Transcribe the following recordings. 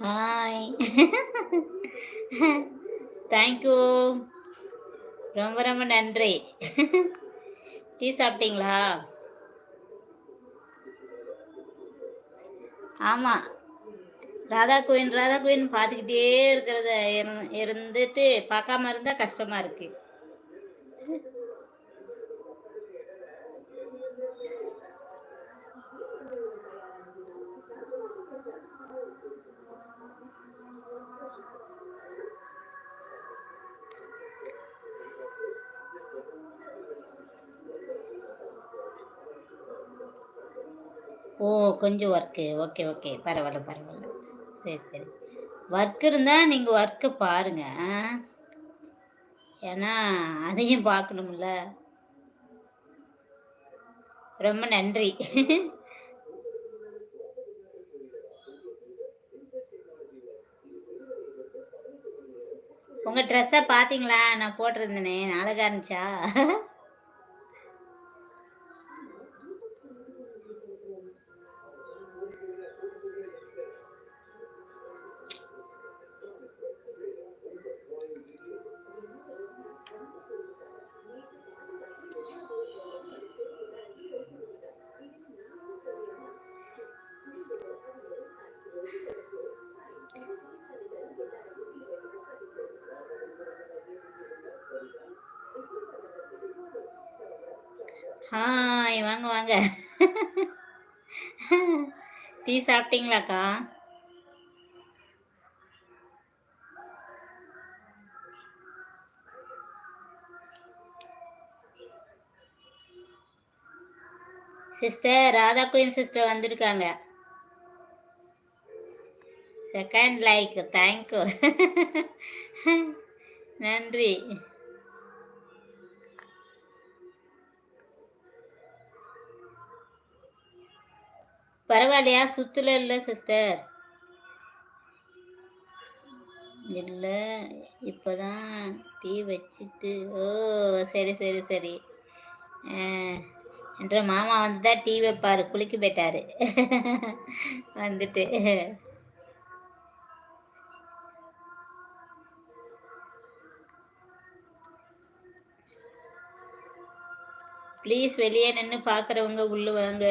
Hi thank you ரொம்ப ரொம்ப நன்றி டீ சாப்பிட்டீங்களா ஆமாம் ராதா கோயின் ராதா கோயின் பார்த்துக்கிட்டே இருக்கிறத இருந்துட்டு பார்க்காம இருந்தால் கஷ்டமாக இருக்குது ஓ கொஞ்சம் ஒர்க்கு ஓகே ஓகே. பரவாயில்ல பரவாயில்ல. சரி சரி. ஒர்க் இருந்தால் நீங்கள் ஒர்க்கை பாருங்கள் ஏன்னா அதையும் பார்க்கணும்ல. ரொம்ப நன்றி. உங்கள் ட்ரெஸ்ஸை பார்த்தீங்களா நான் போட்டிருந்தேனே அழகாக இருந்துச்சா ஹாய் வாங்க வாங்க. டீ சாப்பிட்டீங்களாக்கா? சிஸ்டர் ராதா குயின் சிஸ்டர் வந்திருக்காங்க. செகண்ட் லைக் தேங்க்யூ நன்றி. பரவாயில்லையா? சுத்துல இல்லை சிஸ்டர் இல்லை இப்போதான் டீ வச்சுட்டு ஓ சரி சரி சரி. என்ற மாமா வந்து தான் டீ வைப்பார். குளிக்க போயிட்டார். வந்துட்டு. ப்ளீஸ் வெளியே நின்று பார்க்குறவங்க உள்ளே வாங்க.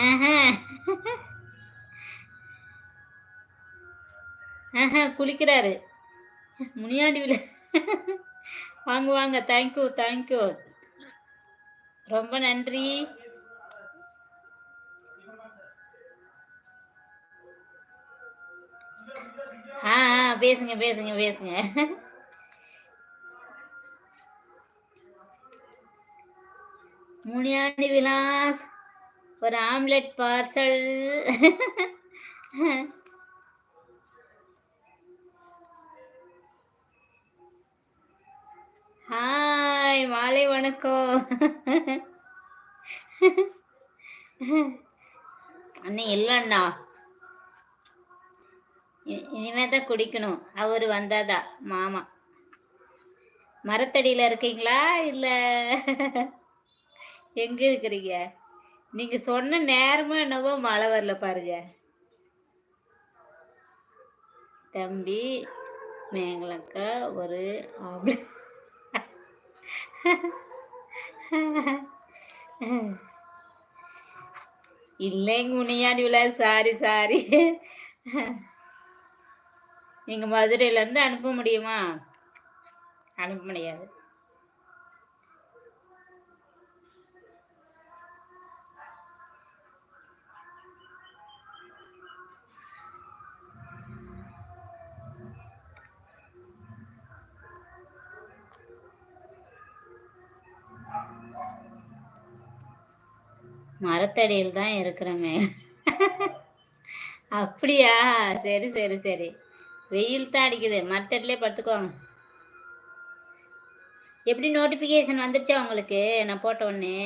ஆஹா. ஆஹா குளிக்கிறாரு. முனியாண்டிவில் வாங்க வாங்க. தேங்க்யூ தேங்க்யூ ரொம்ப நன்றி. ஆ ஆ, பேசுங்க பேசுங்க பேசுங்க. முனியாண்டி விலாஸ். ஒரு ஆம்லெட் பார்சல். ஹாய் மாலை வணக்கம். அண்ணே இல்லை அண்ணா. இனிமே தான் குடிக்கணும். அவர் வந்தாதா மாமா. மரத்தடியில் இருக்கீங்களா இல்லை? எங்கே இருக்கிறீங்க? நீங்கள் சொன்ன நேரமும் என்னவோ மழை வரல பாருங்க. தம்பி மேங்களக்கா ஒரு ஆம்பளை. இல்லைங்க முனியாண்டி விழா சாரி சாரி. நீங்கள் மதுரையிலேருந்து அனுப்ப முடியுமா? அனுப்ப முடியாது. மரத்தடியில் தான் இருக்கிறோமே. அப்படியா? சரி சரி சரி. வெயில் தான் அடிக்குது. மரத்தடியிலே படுத்துக்கோங்க எப்படி நோட்டிஃபிகேஷன் வந்துடுச்சா உங்களுக்கு? நான் போட்ட உடனே.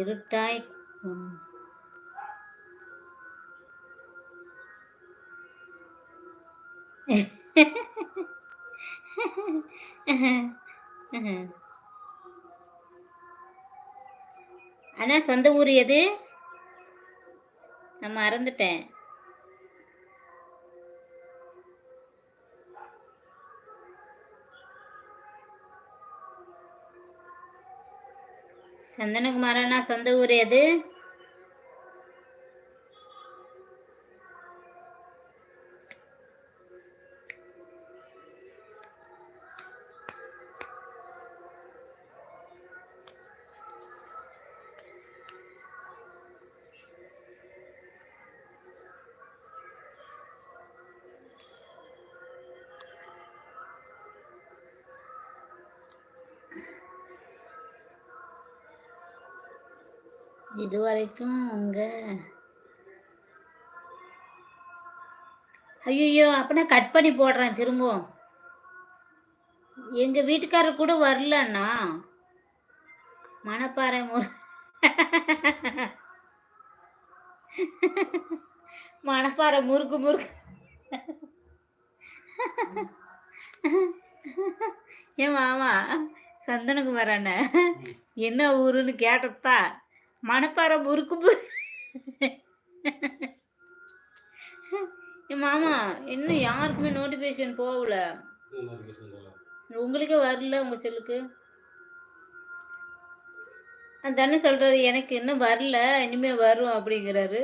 இருட்டாய். அதான் சொந்த ஊர் எது? நான் மறந்துட்டேன். சந்தனகுமாரனா சொந்த ஊர் எது? இது வரைக்கும் உங்க ஐயோ அப்பனா கட் பண்ணி போடுறேன் திரும்பவும். எங்க வீட்டுக்காரர் கூட வரலண்ணா. மணப்பாறை முரு மணப்பாறை முறுக்கு முறுக்கு. ஏன் மாமா சந்தனகுமார் அண்ணன் என்ன ஊருன்னு கேட்டதா? மணப்பாறை முறுக்கு என் மாமா இன்னும் யாருக்குமே நோட்டிஃபிகேஷன் போகல? உங்களுக்கே வரல உங்க செல்லுக்கு? தானே சொல்றாரு எனக்கு இன்னும் வரல இனிமே வரும் அப்படிங்கிறாரு.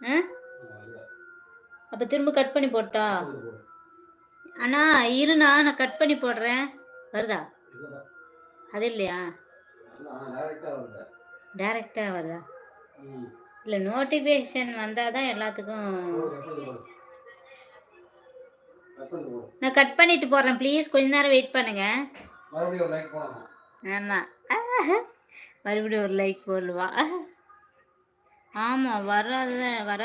ஆ? அப்ப திரும்ப கட் பண்ணி போட்டா? அண்ணா இருண்ணா நான் கட் பண்ணி போடுறேன். வருதா? அது இல்லையா? டேரெக்டாக வருதா? இல்லை நோட்டிஃபிகேஷன் வந்தால் தான் எல்லாத்துக்கும் நான் கட் பண்ணிட்டு போடுறேன் ப்ளீஸ் கொஞ்ச நேரம் வெயிட் பண்ணுங்க. ஆமாம் மறுபடியும் ஒரு லைக் போடுவா. ஆமாம் வராது வர